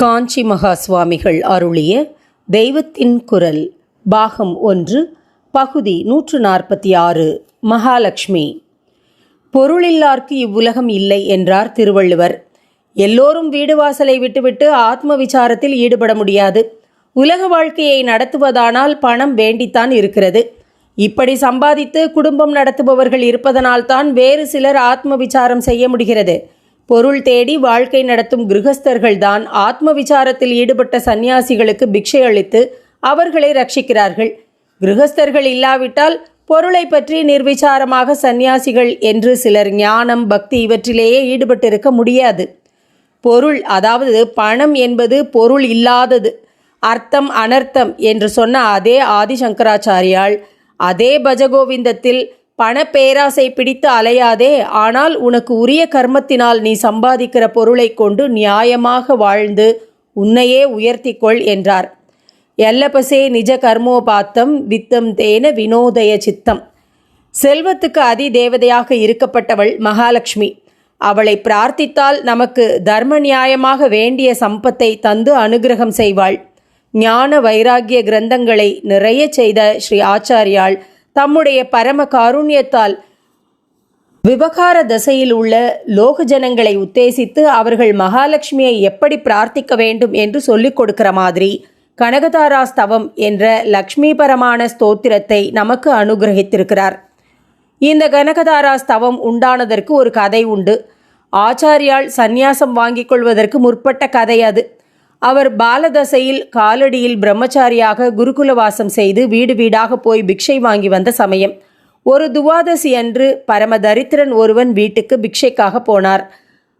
காஞ்சி மகா சுவாமிகள் அருளிய தெய்வத்தின் குரல் பாகம் ஒன்று பகுதி நூற்று நாற்பத்தி ஆறு மகாலட்சுமி. பொருளில்லார்க்கு இவ்வுலகம் இல்லை என்றார் திருவள்ளுவர். எல்லோரும் வீடு வாசலை விட்டுவிட்டு ஆத்ம விசாரத்தில் ஈடுபட முடியாது. உலக வாழ்க்கையை நடத்துவதானால் பணம் வேண்டித்தான் இருக்கிறது. இப்படி சம்பாதித்து குடும்பம் நடத்துபவர்கள் இருப்பதனால்தான் வேறு சிலர் ஆத்ம விசாரம் செய்ய முடிகிறது. பொருள் தேடி வாழ்க்கை நடத்தும் கிரகஸ்தர்கள்தான் ஆத்ம விசாரத்தில் ஈடுபட்ட சந்நியாசிகளுக்கு பிக்ஷை அளித்து அவர்களை ரட்சிக்கிறார்கள். கிரகஸ்தர்கள் இல்லாவிட்டால் பொருளை பற்றி நிர்விசாரமாக சந்நியாசிகள் என்று சிலர் ஞானம் பக்தி இவற்றிலேயே ஈடுபட்டிருக்க முடியாது. பொருள் அதாவது பணம் என்பது பொருள் இல்லாதது. அர்த்தம் அனர்த்தம் என்று சொன்ன அதே ஆதிசங்கராச்சாரியால் அதே பஜகோவிந்தத்தில் பணப்பேராசை பிடித்து அலையாதே ஆனால் உனக்கு உரிய கர்மத்தினால் நீ சம்பாதிக்கிற பொருளை கொண்டு நியாயமாக வாழ்ந்து உன்னையே உயர்த்திக்கொள் என்றார். எல்லபசே நிஜ கர்மோபாத்தம் வித்தம் தேன வினோதய சித்தம். செல்வத்துக்கு அதி தேவதையாக இருக்கப்பட்டவள் மகாலட்சுமி. அவளை பிரார்த்தித்தால் நமக்கு தர்ம நியாயமாக வேண்டிய சம்பத்தை தந்து அனுகிரகம் செய்வாள். ஞான வைராகிய கிரந்தங்களை நிறைய செய்த ஸ்ரீ ஆச்சாரியாள் தம்முடைய பரம காருண்யத்தால் விவகார தசையில் உள்ள லோக ஜனங்களை உத்தேசித்து அவர்கள் மகாலட்சுமியை எப்படி பிரார்த்திக்க வேண்டும் என்று சொல்லிக் கொடுக்கிற மாதிரி கனகதாரா ஸ்தவம் என்ற லக்ஷ்மிபரமான ஸ்தோத்திரத்தை நமக்கு அனுகிரகித்திருக்கிறார். இந்த கனகதாரா ஸ்தவம் உண்டானதற்கு ஒரு கதை உண்டு. ஆச்சாரியால் சந்நியாசம் வாங்கிக் கொள்வதற்கு முற்பட்ட கதை அது. அவர் பாலதசையில் காலடியில் பிரம்மச்சாரியாக குருகுலவாசம் செய்து வீடு வீடாக போய் பிக்ஷை வாங்கி வந்த சமயம். ஒரு துவாதசி அன்று பரம தரித்திரன் ஒருவன் வீட்டுக்கு பிக்ஷைக்காக போனார்.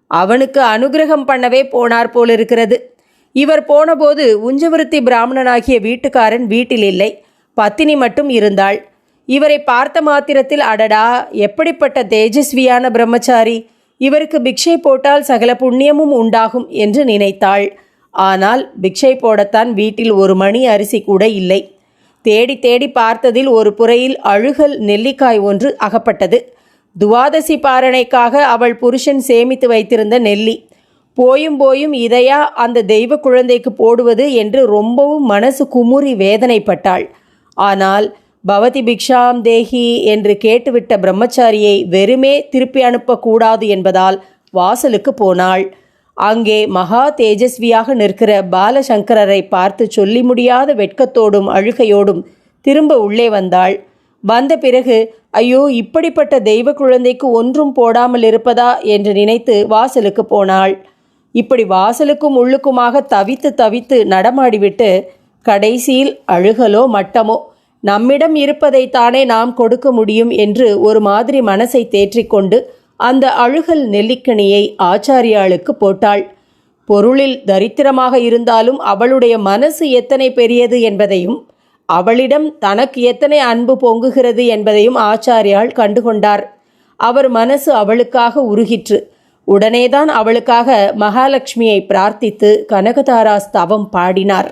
அவனுக்கு அனுகிரகம் பண்ணவே போனார் போலிருக்கிறது. இவர் போனபோது உஞ்சவருத்தி பிராமணனாகிய வீட்டுக்காரன் வீட்டில் இல்லை பத்தினி மட்டும் இருந்தாள். இவரை பார்த்த மாத்திரத்தில் அடடா எப்படிப்பட்ட தேஜஸ்வியான பிரம்மச்சாரி. இவருக்கு பிக்ஷை போட்டால் சகல புண்ணியமும் உண்டாகும் என்று நினைத்தாள். ஆனால் பிக்ஷை போடத்தான் வீட்டில் ஒரு மணி அரிசி கூட இல்லை. தேடி தேடி பார்த்ததில் ஒரு புறையில் அழுகல் நெல்லிக்காய் ஒன்று அகப்பட்டது. துவாதசி பாரணைக்காக அவள் புருஷன் சேமித்து வைத்திருந்த நெல்லி. போயும் போயும் இதையா அந்த தெய்வ குழந்தைக்கு போடுவது என்று ரொம்பவும் மனசு குமுறி வேதனைப்பட்டாள். ஆனால் பவதி பிக்ஷாம் தேஹி என்று கேட்டுவிட்ட பிரம்மச்சாரியை வெறுமே திருப்பி அனுப்பக்கூடாது என்பதால் வாசலுக்கு போனாள். அங்கே மகா தேஜஸ்வியாக நிற்கிற பாலசங்கரரை பார்த்து சொல்லி முடியாத வெட்கத்தோடும் அழுகையோடும் திரும்ப உள்ளே வந்தாள். வந்த பிறகு ஐயோ இப்படிப்பட்ட தெய்வ குழந்தைக்கு ஒன்றும் போடாமல் இருப்பதா? என்று நினைத்து வாசலுக்கு போனாள். இப்படி வாசலுக்கும் உள்ளுக்குமாக தவித்து தவித்து நடமாடிவிட்டு கடைசியில் அழுகலோ மட்டமோ? நம்மிடம் இருப்பதைத்தானே நாம் கொடுக்க முடியும்? என்று ஒரு மாதிரி மனசை தேற்றிக்கொண்டு அந்த அழுகல் நெல்லிக்கனியை ஆச்சாரியாளுக்கு போட்டாள். பொருளில் தரித்திரமாக இருந்தாலும் அவளுடைய மனசு எத்தனை பெரியது என்பதையும் அவளிடம் தனக்கு எத்தனை அன்பு பொங்குகிறது என்பதையும் ஆச்சாரியாள் கண்டுகொண்டார். அவர் மனசு அவளுக்காக உருகிற்று. உடனேதான் அவளுக்காக மகாலட்சுமியை பிரார்த்தித்து கனகதாரா ஸ்தவம் பாடினார்.